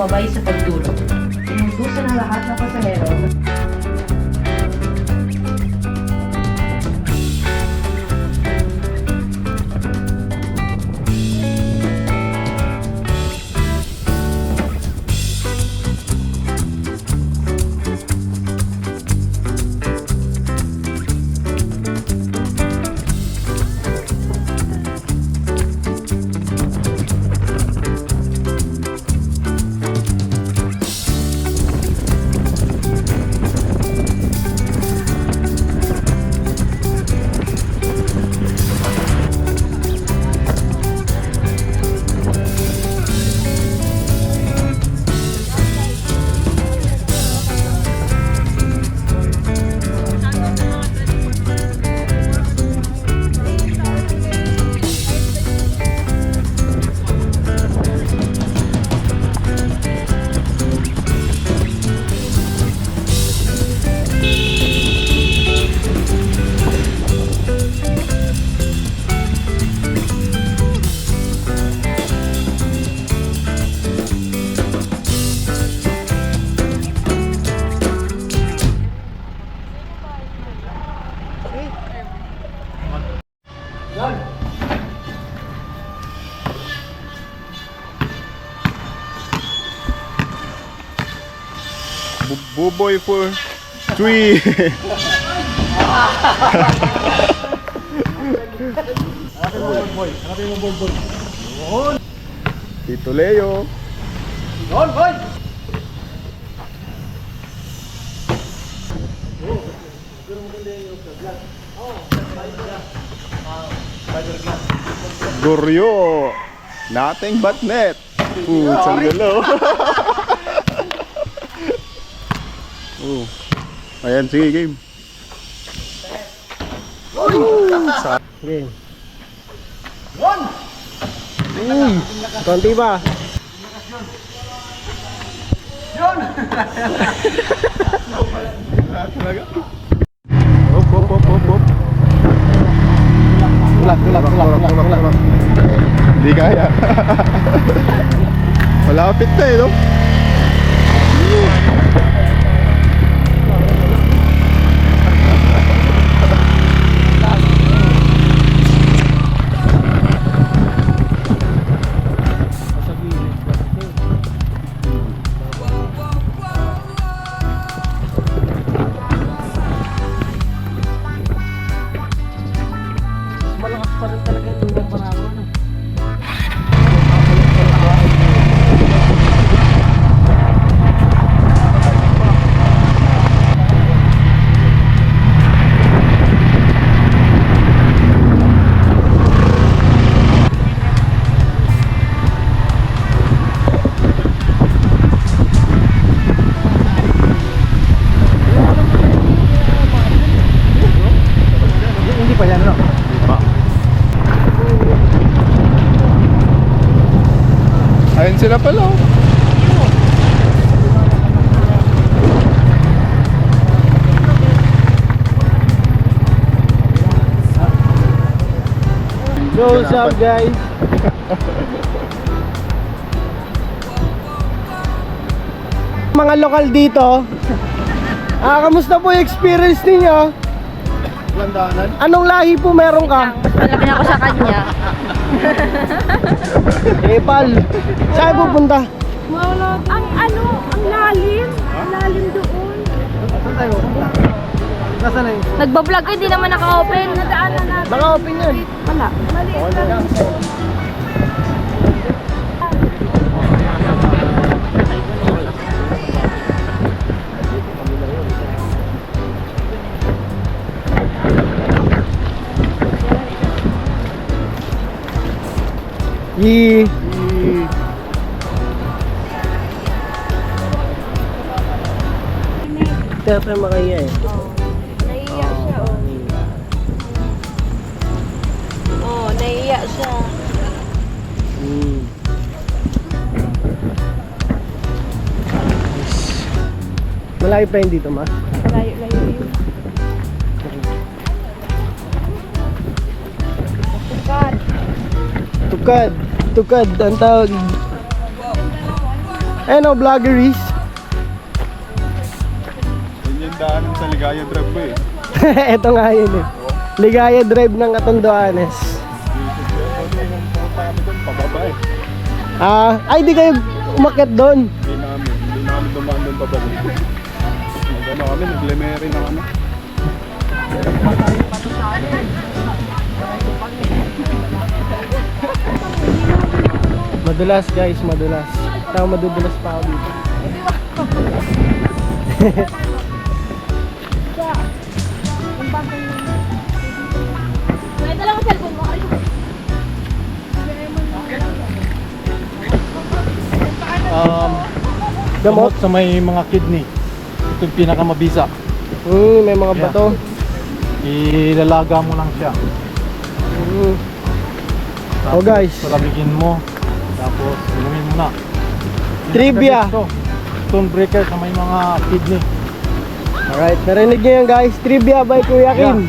sumabay sa pagtulog. Inutusan ang lahat ng pasahero Buboy for three. Tito Leo. Goryo. Nothing but net. Putz, ang gulo. Oh. Ayan, sige, game. Game. Uy, konti ba? Hop, hop, hop, hop, hop. Tulak, tulak, tulak, tulak, tulak. Hindi kaya. Malapit na eh, no? Sila pala. oh. So, what's up guys? Mga lokal dito. Ah, kamusta po yung experience ninyo? Landanan. Anong lahi po meron ka? Malaki ako sa kanya. Eh, pal. Saan pupunta? Ang ano, ang lalim. Ang lalim doon. Saan tayo? Nasaan na yun? Nagbablog hindi naman naka-open. Nadaanan natin. Baka open yun. Wala. Maliit lang. Yee. Kaya tayo makaya eh. Naiiyak siya, oh. Oh, naiiyak siya. Mm. Malayo pa yun dito, ma? Layo-layo yun. Tukad. Tukad. Tukad ang tawag. Ayun o, vloggeries. Yun yung daanan sa Ligaya Drive ko eh. Ito nga yun eh. Ligaya Drive ng Atondoanes. Pumunta kami doon, pababa eh. Ah, ay di kayo umakyat doon. Hindi namin, hindi namin dumaan doon pababa. Nagano kami, naglemere na kami. Madulas guys, madulas. Tao madudulas pa ako dito. Um, Gamot? sa may mga kidney. Ito yung pinakamabisa. Hmm, may mga Yeah. bato. Ilalaga mo lang siya. Hmm. Tapos, Oh, guys. Palamigin mo. Tapos inumin mo na. Trivia. Ito, stone breaker sa may mga kidney. Alright, narinig niyo yan guys. Trivia by Kuya Kim.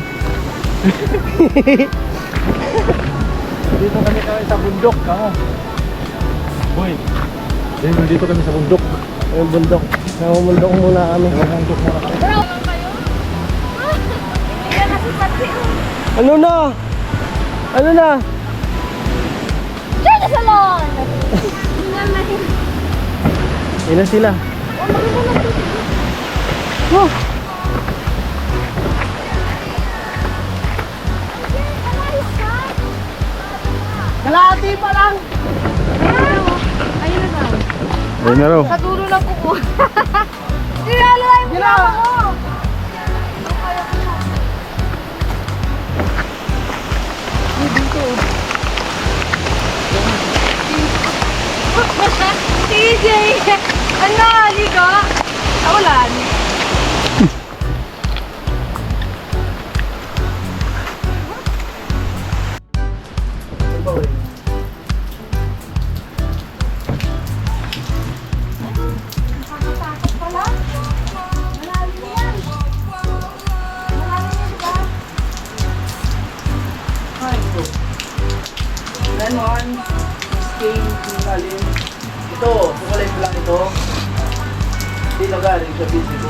Dito kami kami sa bundok. Kamo. Boy. Dito, dito kami sa bundok. Yung bundok. Namumundok muna kami. Sa bundok muna kami. Ano na? Ano na Ilan sila? Oh. Oh. Kalahati pa lang. Ayun na daw. Ayun na raw. Sa dulo ng kuko. Tinalo lang yung Gila. mo. TJ! Ano? Ligo? Awalan. Dito galing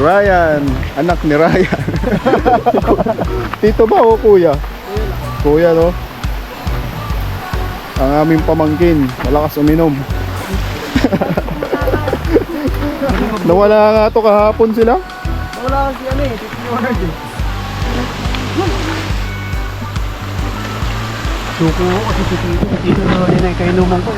Ryan, anak ni Ryan. Tito ba o kuya? Kuya no? Ang aming pamangkin, malakas uminom. Nawala nga to kahapon sila. Wala kasi ano eh. Tito. Suko ko kasi si Tito. Tito na rin ay kainuman ko.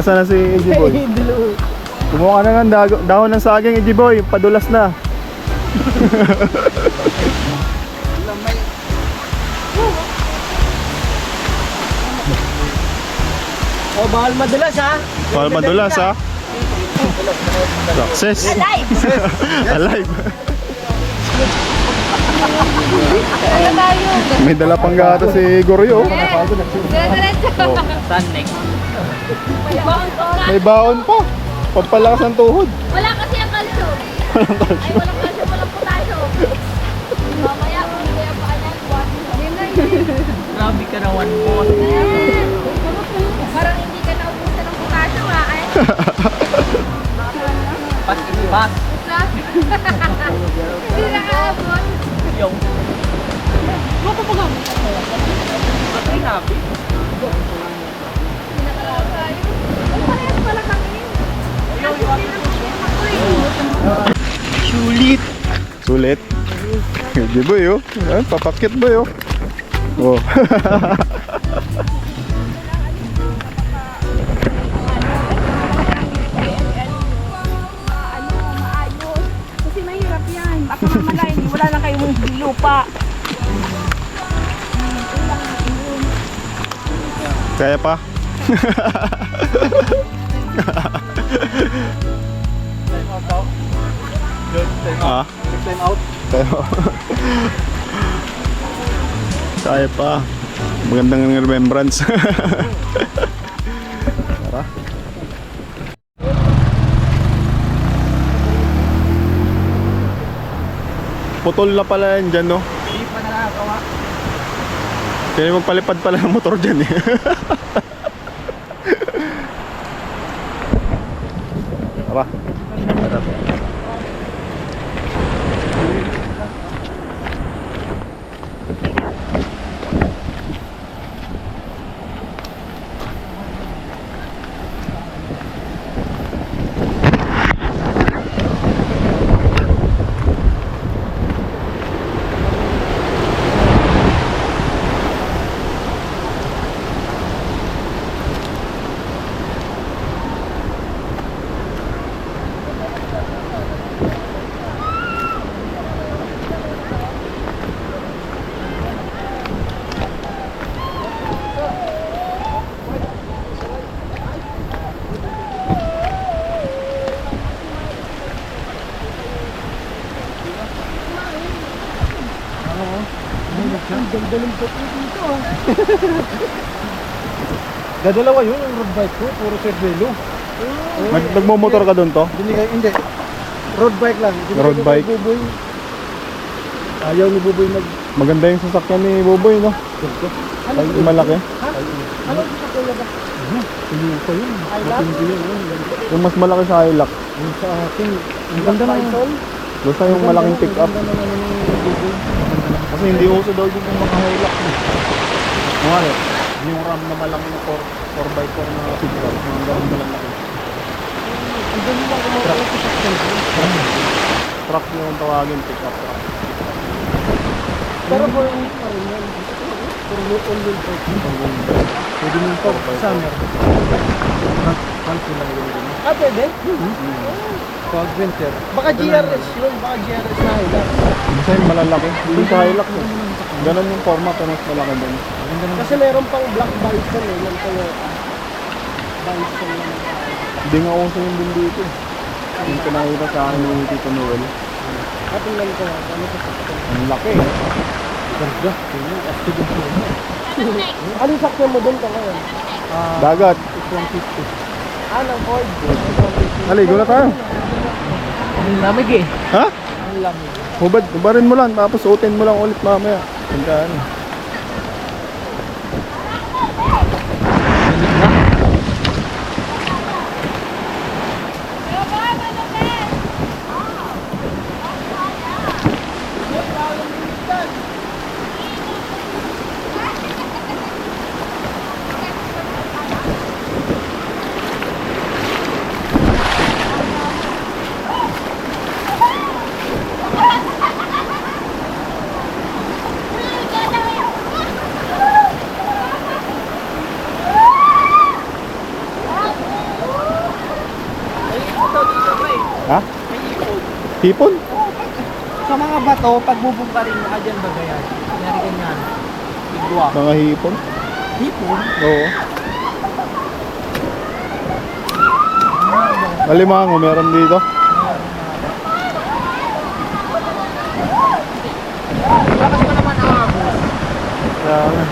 Asa na si AJ Boy? Dilo. Kumuha ka na ng dago- dahon ng saging, AJ Boy. Padulas na. Oh, bawal madulas ha. Bawal madulas ha. Success. Alive! Alive. Ano tayo? May dala pang gato si Goryo. Dire-diretso. Sunneck. May baon pa. Pampalakas ng tuhod. Wala kasi ang kalso. Ay, walang kalso, walang potasyo. Mamaya, kung hindi kaya pa yan, Yun na yun. Grabe ka na one pot. Parang hindi ka naubusan ng potasyo ha. Ay, Pas, pas. Hindi nakaabot. Yung. Patay nabi. Hindi Sulit. Sulit. AJ Boy oh. Ay, papakit boy oh. Oh. wala lang kayong lupa. Kaya pa? Time out daw. Yun, time out. Ah, Time out. pero... Kaya pa. Magandang remembrance. Tara. Putol na pala yan dyan, no? Hindi pa nakakawa. Kaya magpalipad pala ng motor dyan, eh. 好吧，拜。Tara. Dadalawa yun, yung road bike ko. Puro Cervelo. Nag nagmumotor ka doon to? Binigay, hindi. Road bike lang. Binigay Road bike. Buboy. Ayaw ni Buboy mag... Maganda yung sasakyan ni Boboy, no? Ano? Ay, malaki. Ha? Ano sa kuya ba? Hindi ko yun. Matindi yun. yun. Yung mas malaki sa Hilux. Yung sa akin. Ang ganda na yun. Basta yung malaking pick up. Ang ganda na Buboy. Kasi hindi uso daw yung. Mga ano, yung RAM na malaking 4, 4x4 na up. Mga ganun na lang laki. Ang ganda lang kung mga sa. Truck yung tawagin, pick up truck. Pero for me pa rin yan. For me, all wheel bike. Pwede mo ito. Summer. Fancy lang yun. Ah, pwede? Pag winter. Baka GRS yun. Baka GRS na Hilux. Basta yung malalaki. Yung sa Hilux eh. Ganun yung format na mas malaki din. Kasi meron pang black bison eh. Yung Toyota. Bison lang. Hindi nga uso yung din dito. eh. Yung pinakita sa akin ni Tito Noel. At tingnan ko. Ano sa sakyan? Ang laki eh. Ganda. Ano yung sakyan mo doon ka ngayon? Ah, Dagat. 150. Ah, ng Ford. Aligo na tayo. Ang lamig eh. Ha? Ang lamig. Hubad, hubarin mo lang, tapos suotin mo lang ulit mamaya. Tandaan. Hipon? Sa mga bato, pag bubungkarin mo ka dyan bagayan. Kunyari ganyan. Bigwa. Mga hipon? Hipon. Oo. Alimango, meron dito. Lakas mo naman ang ako. Grabe.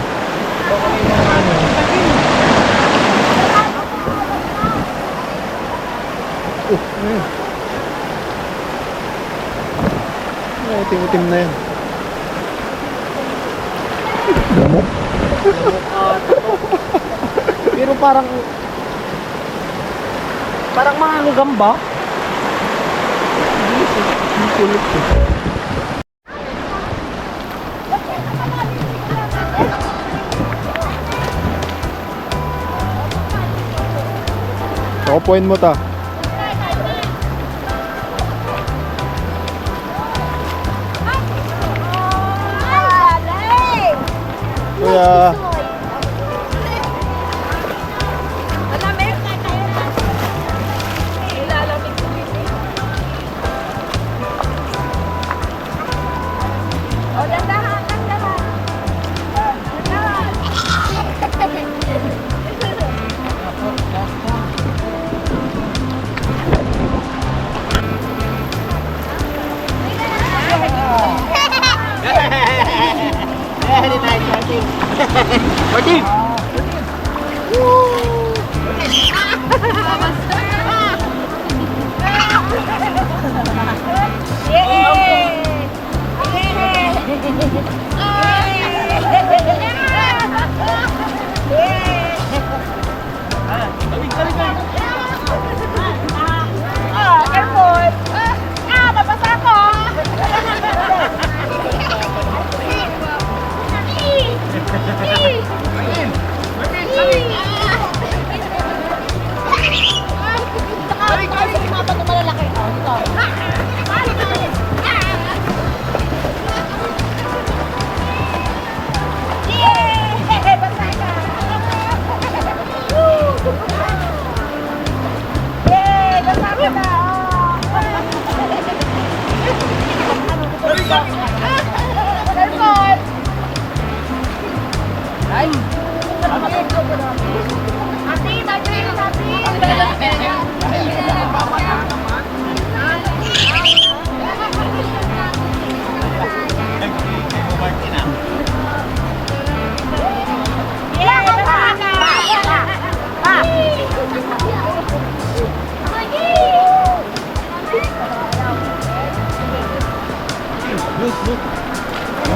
Baka may mga ano. Itim-itim na yan. Lamok. Pero parang... Parang mga lugam ba? Ang kulit eh. Nakupuin mo ta. Kuya. O, Ah,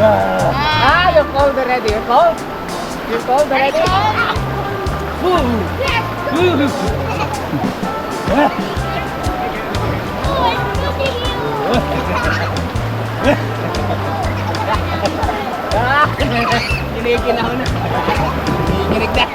Ah, you cold already. You cold? You cold already? Woo! Woo! Giniginaw na. Giniginig na. Sakay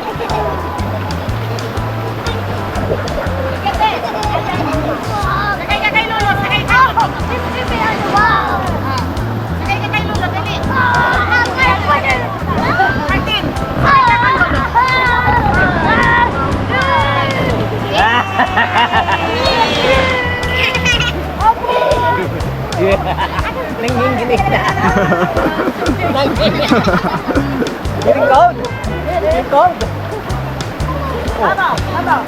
Nhìn con Nhìn con Bắt đầu, bắt đầu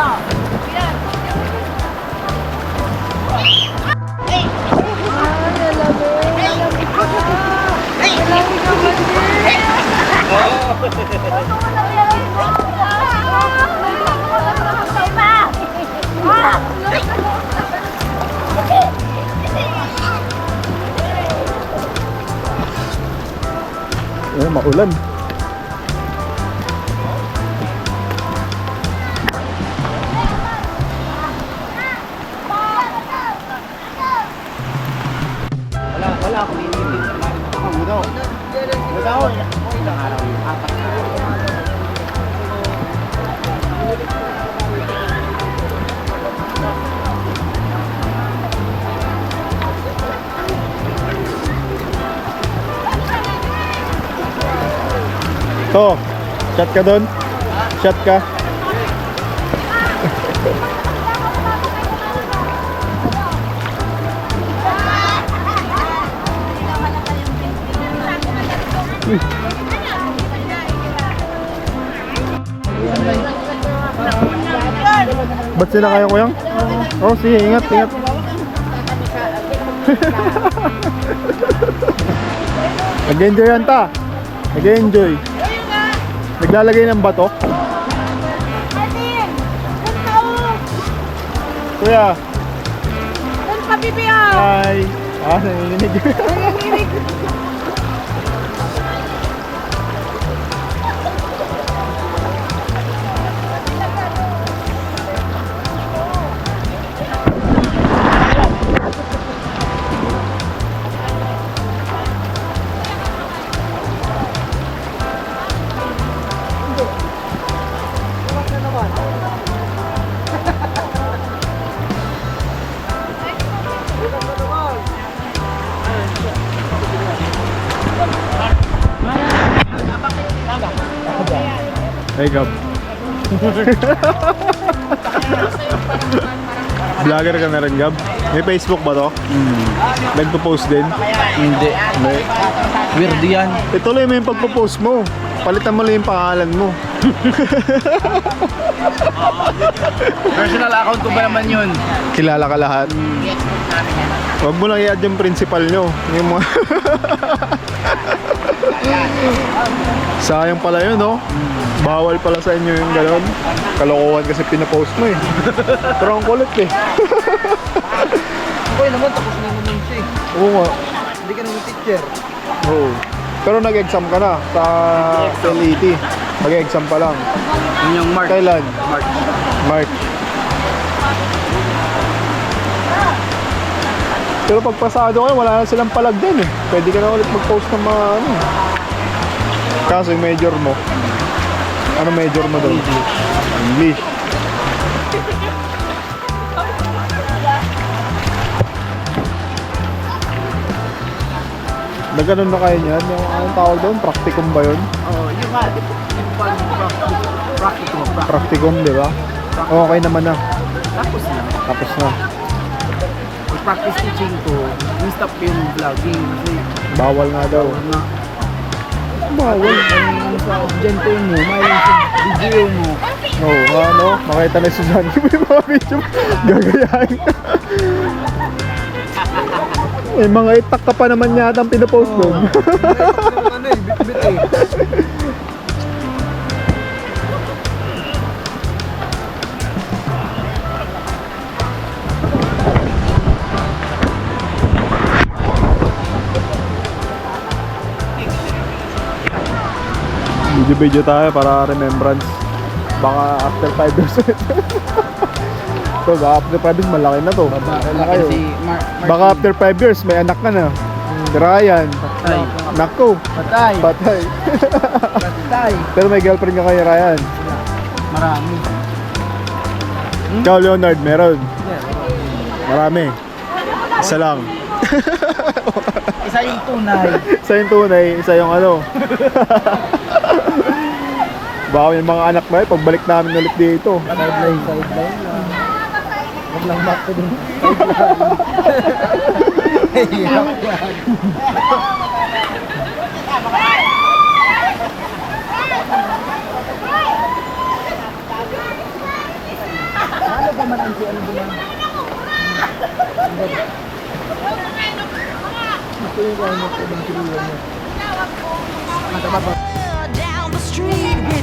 Bye. Ah, shot ka doon? Shot ka? Ba't sila kayo kuyang? Oh, sige, ingat, ingat. Nag-enjoy yan ta. Nag-enjoy. Naglalagay ng bato. Kuya, Doon pa pipiyaw! hi. Ah, nanginginig. Hey, Gab. Vlogger ka na rin, Gab? May Facebook ba to? Hmm. Nagpo-post din? Hindi. Hindi. Weird yan. Ituloy mo yung pagpo-post mo. Palitan mo lang yung pangalan mo. Personal account ko ba naman yun? Kilala ka lahat. Huwag mo lang i-add yung principal nyo. Yung mga... Sayang pala yun, no? Bawal pala sa inyo yung gano'n. Kalokohan kasi pinapost mo eh. Pero ang kulit eh. Okay naman, tapos na naman siya eh. Oo nga. Hindi ka naman teacher. Oo. Pero nag-exam ka na sa LET. Mag-exam pa lang. Yun yung Mark. Kailan? Mark. March. Pero pag pasado kayo, wala na silang palag din eh. Pwede ka na ulit mag-post ng mga ano. Kaso yung major mo. Ano major mo doon? English. Nagganon na kayo niyan? Yung anong tawag doon? Practicum ba yun? Oo, yung nga, yung practical, practical, Practicum, di ba? Okay naman na. Tapos na. Tapos na. Yung practice teaching ko, yung stop yung vlogging. Kasi, Bawal nga daw. nga, Bawal. sa objente mo, may sa video mo. Oo, oh, ano, makita na si Johnny mo yung mga video mo. Gagayahin ka. Eh, mga itak ka pa naman yata ang pinapost doon. ano eh, bit-bit eh. Video-video tayo para remembrance. Baka after 5 years. so, baka after 5 years, malaki na to. Malaki na kayo. Si Baka after 5 years, may anak ka na. Ryan. Patay. Nako. Patay. Patay. Patay. Pero may girlfriend ka kay Ryan. Marami. Ikaw, Leonard, meron. Marami. Isa lang. Isa yung tunay. Isa yung tunay, isa yung ano. Baka yung mga anak mo eh, pagbalik namin ulit dito. Sideline, sideline lang. Huwag lang back to dun. Ano ba man ang si ano ba yung kaya mo ko bang sinulan mo? Mataba ba? down the street